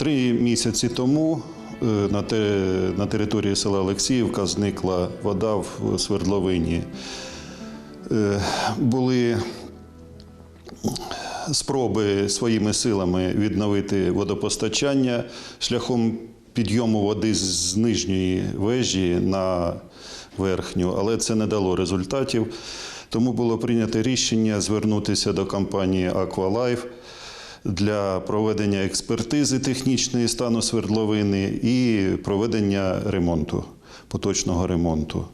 Три місяці тому е, на, території села Олексіївка зникла вода в свердловині. Е, Були спроби своїми силами відновити водопостачання шляхом підйому води з нижньої вежі на верхню, але це не дало результатів. Тому було прийнято рішення звернутися до компанії Aqualife для проведення експертизи технічної стану свердловини і проведення ремонту, поточного ремонту.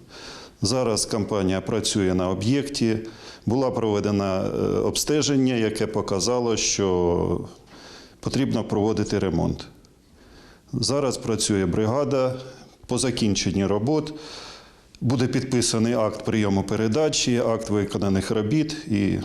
Зараз компанія працює на об'єкті. Було проведено е, обстеження, яке показало, що потрібно проводити ремонт. Зараз працює бригада. По закінченні робот буде підписаний акт прийому передачі, акт виконаних робіт. І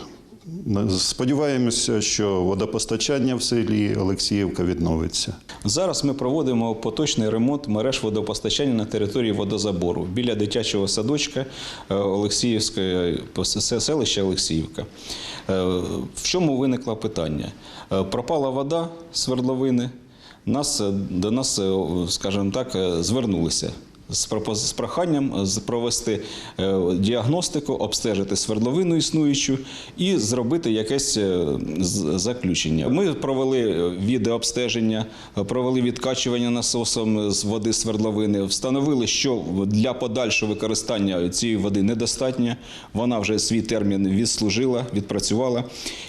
сподіваємося, що водопостачання в селі Олексіївка відновиться. Зараз ми проводимо поточний ремонт мереж водопостачання на території водозабору біля дитячого садочка е, Олексіївської с- селища Олексіївка. Е, В чому виникло питання? Е, Пропала вода з свердловини. Нас е, до нас, е, скажімо так, е, звернулися. З проханням е, провести е, діагностику, обстежити свердловину існуючу і зробити якесь е, заключення. Ми провели відеообстеження, провели відкачування насосом з води свердловини, встановили, що для подальшого використання цієї води недостатньо. Вона вже свій термін відслужила, відпрацювала,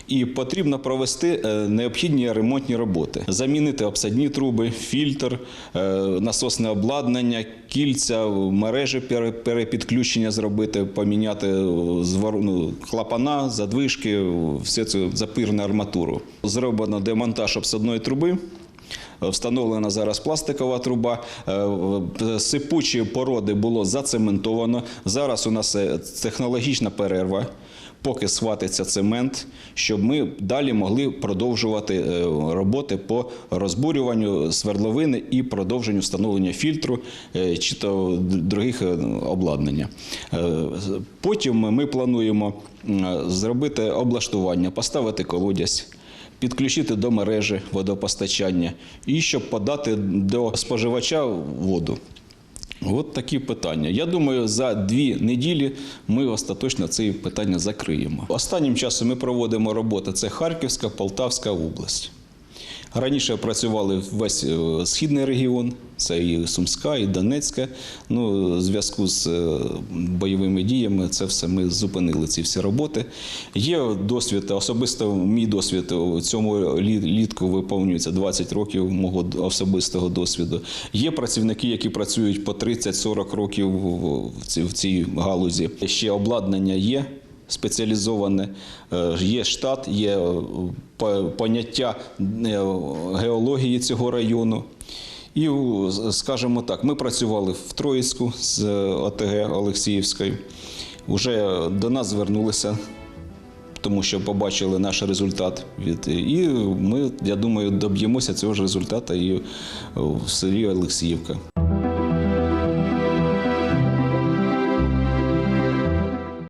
і потрібно провести необхідні ремонтні роботи, замінити обсадні труби, фільтр, насосне обладнання, кільця, мережі пере- перепідключення зробити, поміняти е, ну, клапана, задвижки, все це запірну арматуру. Зроблено демонтаж обсадної труби. Встановлена зараз пластикова труба, Е, сипучі породи було зацементовано. Зараз у нас е, технологічна перерва, поки схватиться цемент, щоб ми далі могли продовжувати е, роботи по розбурюванню свердловини і продовженню встановлення фільтру е, чи то других е, обладнання. Е, Потім ми плануємо зробити облаштування, поставити колодязь підключити до мережі водопостачання і щоб подати до споживача воду. От такі питання. Я думаю, за дві неділі ми остаточно це питання закриємо. Останнім часом ми проводимо роботи. Це Харківська, Полтавська область. Раніше працювали весь е, східний регіон, це і Сумська, і Донецька. Ну, в зв'язку з е, бойовими діями це все ми зупинили ці всі роботи. Є досвід, особисто мій досвід у цьому літку виповнюється 20 років мого особистого досвіду. Є працівники, які працюють по 30-40 років в- цій галузі. Ще обладнання є спеціалізоване, е, є штат, є е, поняття е, геології цього району. І, скажімо так, ми працювали в Троїцьку з ОТГ Олексіївською. Уже до нас звернулися, тому що побачили наш результат. І ми, я думаю, доб'ємося цього ж результату і в селі Олексіївка.